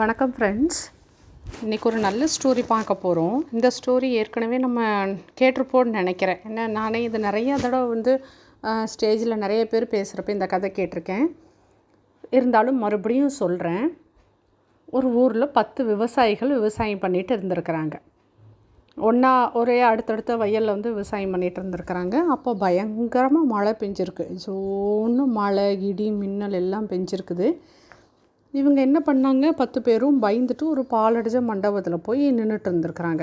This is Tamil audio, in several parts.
வணக்கம் ஃப்ரெண்ட்ஸ் இன்றைக்கி ஒரு நல்ல ஸ்டோரி பார்க்க போகிறோம் இந்த ஸ்டோரி ஏற்கனவே நம்ம கேட்டிருப்போம்னு நினைக்கிறேன். ஏன்னா நானே இது நிறைய தடவை வந்து ஸ்டேஜில் நிறைய பேர் பேசுகிறப்ப இந்த கதை கேட்டிருக்கேன். இருந்தாலும் மறுபடியும் சொல்கிறேன் ஒரு ஊரில் பத்து விவசாயிகள் விவசாயம் பண்ணிட்டு இருந்திருக்கிறாங்க. ஒன்றா ஒரே அடுத்தடுத்த வயலில் வந்து விவசாயம் பண்ணிகிட்டு இருந்திருக்கிறாங்க. அப்போ பயங்கரமாக மழை பெஞ்சிருக்கு. ஜோன்னு மழை இடி மின்னல் எல்லாம் பெஞ்சிருக்குது. இவங்க என்ன பண்ணாங்க? பத்து பேரும் பயந்துட்டு ஒரு பாலடைஞ்ச மண்டபத்தில் போய் நின்றுட்டு இருந்திருக்கிறாங்க.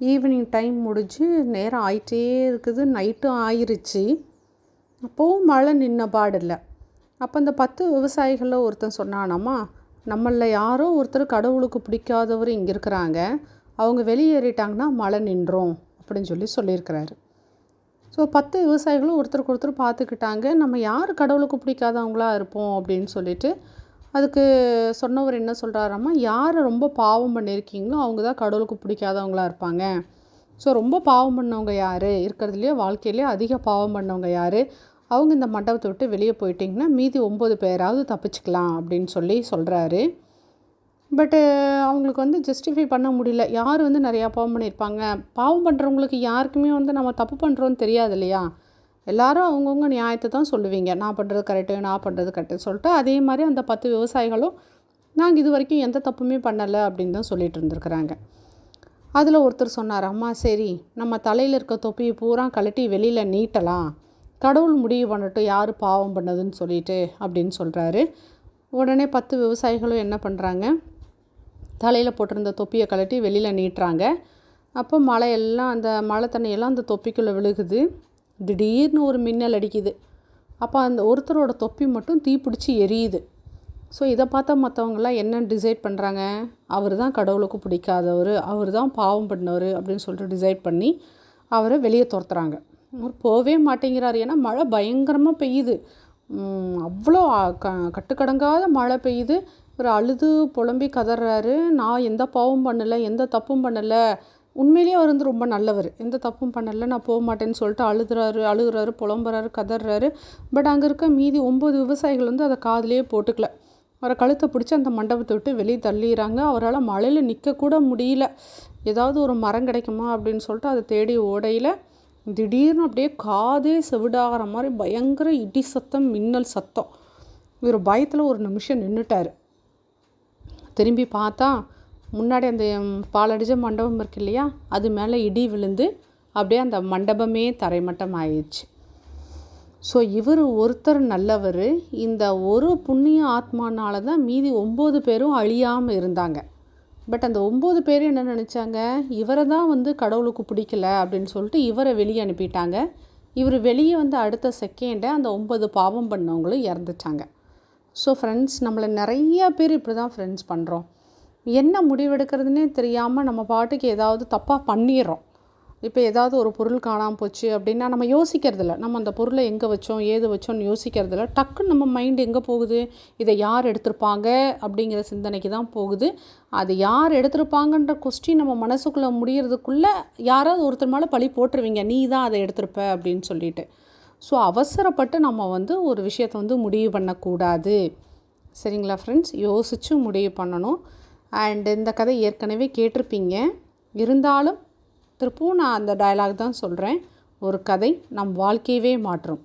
ஈவினிங் டைம் முடிஞ்சு நேரம் ஆயிட்டே இருக்குது. நைட்டும் ஆயிருச்சு. அப்போவும் மழை நின்ன பாடில்லை. அப்போ இந்த பத்து விவசாயிகளில் ஒருத்தன் சொன்னானாம்மா நம்மளில் யாரோ ஒருத்தர் கடவுளுக்கு பிடிக்காதவர் இங்கே இருக்கிறாங்க. அவங்க வெளியேறிட்டாங்கன்னா மழை நின்றோம். அப்படின்னு சொல்லி சொல்லியிருக்கிறாரு. ஸோ பத்து விவசாயிகளும் ஒருத்தருக்கு ஒருத்தர் பார்த்துக்கிட்டாங்க. நம்ம யார் கடவுளுக்கு பிடிக்காதவங்களா இருப்போம் அப்படின்னு சொல்லிட்டு அதுக்கு சொன்னவர் என்ன சொல்கிறாராம்மா யார் ரொம்ப பாவம் பண்ணியிருக்கீங்களோ அவங்க தான் கடவுளுக்கு பிடிக்காதவங்களா இருப்பாங்க. ஸோ ரொம்ப பாவம் பண்ணவங்க யார்? இருக்கிறதுலையே வாழ்க்கையிலே அதிக பாவம் பண்ணவங்க யார்? அவங்க இந்த மண்டபத்தை விட்டு வெளியே போயிட்டிங்கன்னா மீதி ஒம்பது பேராவது தப்பிச்சுக்கலாம் அப்படின்னு சொல்லி சொல்கிறாரு பட்டு அவங்களுக்கு வந்து ஜஸ்டிஃபை பண்ண முடியல. யார் வந்து நிறையா பாவம் பண்ணியிருப்பாங்க? பாவம் பண்ணுறவங்களுக்கு யாருக்குமே வந்து நம்ம தப்பு பண்ணுறோன்னு தெரியாது இல்லையா? எல்லாரும் அவங்கவுங்க நியாயத்தை தான் சொல்லுவீங்க. நான் பண்ணுறது கரெக்டு நான் பண்ணுறது கரெக்டு சொல்லிட்டு அதே மாதிரி அந்த பத்து விவசாயிகளும் நாங்கள் இது வரைக்கும் எந்த தப்புமே பண்ணலை அப்படின்னு தான் சொல்லிட்டு இருந்திருக்கிறாங்க. அதில் ஒருத்தர் சொன்னார் அம்மா சரி நம்ம தலையில் இருக்க தொப்பியை பூரா கழட்டி வெளியில் நீட்டலாம். கடவுள் முடிவு பண்ணட்டும் யார் பாவம் பண்ணதுன்னு சொல்லிட்டு அப்படின்னு சொல்கிறாரு உடனே பத்து விவசாயிகளும் என்ன பண்ணுறாங்க தலையில் போட்டிருந்த தொப்பியை கழட்டி வெளியில் நீட்டுறாங்க. அப்போ மழையெல்லாம் அந்த மழை தண்ணியெல்லாம் அந்த தொப்பிக்குள்ளே விழுகுது. திடீர்னு ஒரு மின்னல் அடிக்குது. அப்போ அந்த ஒருத்தரோட தொப்பி மட்டும் தீப்பிடிச்சி எரியுது. ஸோ இதை பார்த்தா மற்றவங்களாம் என்ன டிசைட் பண்ணுறாங்க அவர் தான் கடவுளுக்கு பிடிக்காதவர் அவர் தான் பாவம் பண்ணவர் அப்படின்னு சொல்லிட்டு டிசைட் பண்ணி அவரை வெளியே துரத்துறாங்க. அவர் போகவே மாட்டேங்கிறார். ஏன்னா மழை பயங்கரமாக பெய்யுது. அவ்வளோ க கட்டுக்கடங்காத மழை பெய்யுது. இவர் அழுது புலம்பி கதறாரு. நான் எந்த பாவம் பண்ணலை எந்த தப்பும் பண்ணலை. உண்மையிலேயே அவர் வந்து ரொம்ப நல்லவர். எந்த தப்பும் பண்ணலை. நான் போக மாட்டேன்னு சொல்லிட்டு அழுதுறாரு அழுகுறாரு புலம்புறாரு கதறாரு பட் அங்கே இருக்க மீதி ஒம்பது விவசாயிகள் வந்து அதை காதிலே போட்டுக்கல. அவரை கழுத்தை பிடிச்சி அந்த மண்டபத்தை விட்டு வெளியே தள்ளிடுறாங்க. அவரால் மழையில் நிற்கக்கூட முடியல. ஏதாவது ஒரு மரம் கிடைக்குமா அப்படின்னு சொல்லிட்டு அதை தேடி ஓடையில் திடீர்னு அப்படியே காதே செவிடாகிற மாதிரி பயங்கர இடி சத்தம் மின்னல் சத்தம். இவர் பயத்தில் ஒரு நிமிஷம் நின்றுட்டார் திரும்பி பார்த்தா முன்னாடி அந்த பாலடிச்ச மண்டபம் இருக்கு இல்லையா? அது மேலே இடி விழுந்து அப்படியே அந்த மண்டபமே தரைமட்டம் ஆயிடுச்சு. ஸோ இவர் ஒருத்தர் நல்லவர். இந்த ஒரு புண்ணிய ஆத்மானால தான் மீதி ஒம்பது பேரும் அழியாமல் இருந்தாங்க. பட் அந்த ஒம்பது பேர் என்ன நினச்சாங்க? இவரை தான் வந்து கடவுளுக்கு பிடிக்கல அப்படின்னு சொல்லிட்டு இவரை வெளியே அனுப்பிட்டாங்க. இவர் வெளியே வந்து அடுத்த செகண்டை அந்த ஒம்பது பாவம் பண்ணவங்களும் இறந்துட்டாங்க. ஸோ ஃப்ரெண்ட்ஸ் நம்மளை நிறைய பேர் இப்படி தான் ஃப்ரெண்ட்ஸ் பண்ணுறோம் என்ன முடிவெடுக்கிறதுனே தெரியாமல் நம்ம பாட்டுக்கு ஏதாவது தப்பாக பண்ணிடுறோம் இப்போ ஏதாவது ஒரு பொருள் காணாமல் போச்சு அப்படின்னா நம்ம யோசிக்கிறதில்ல. நம்ம அந்த பொருளை எங்கே வச்சோம் ஏது வச்சோம்னு யோசிக்கிறதில்ல. டக்குன்னு நம்ம மைண்டு எங்கே போகுது? இதை யார் எடுத்திருப்பாங்க? அப்படிங்கிற சிந்தனைக்கு தான் போகுது. அது யார் எடுத்திருப்பாங்கன்ற கொஸ்டின் நம்ம மனசுக்குள்ளே முடியறதுக்குள்ளே யாராவது ஒருத்தர் மேலே பழி போட்டுருவீங்க. நீ தான் அதை எடுத்திருப்ப அப்படின்னு சொல்லிட்டு. ஸோ அவசரப்பட்டு நம்ம வந்து ஒரு விஷயத்தை வந்து முடிவு பண்ணக்கூடாது. சரிங்களா ஃப்ரெண்ட்ஸ் யோசித்து முடிவு பண்ணணும். அண்ட் இந்த கதை ஏற்கனவே கேட்டிருப்பீங்க. இருந்தாலும் திருப்பவும் நான் அந்த டயலாக் தான் சொல்கிறேன் ஒரு கதை நம் வாழ்க்கையவே மாற்றும்.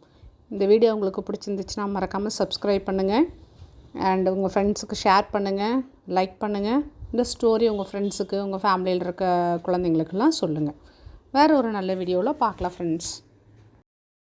இந்த வீடியோ உங்களுக்கு பிடிச்சிருந்துச்சுன்னா மறக்காமல் சப்ஸ்கிரைப் பண்ணுங்கள் அண்ட் உங்கள் ஃப்ரெண்ட்ஸுக்கு ஷேர் பண்ணுங்கள் லைக் பண்ணுங்கள் இந்த ஸ்டோரி உங்கள் ஃப்ரெண்ட்ஸுக்கு உங்கள் ஃபேமிலியில் இருக்க குழந்தைங்களுக்கெல்லாம் சொல்லுங்கள் வேறு ஒரு நல்ல வீடியோவில் பார்க்கலாம் ஃப்ரெண்ட்ஸ்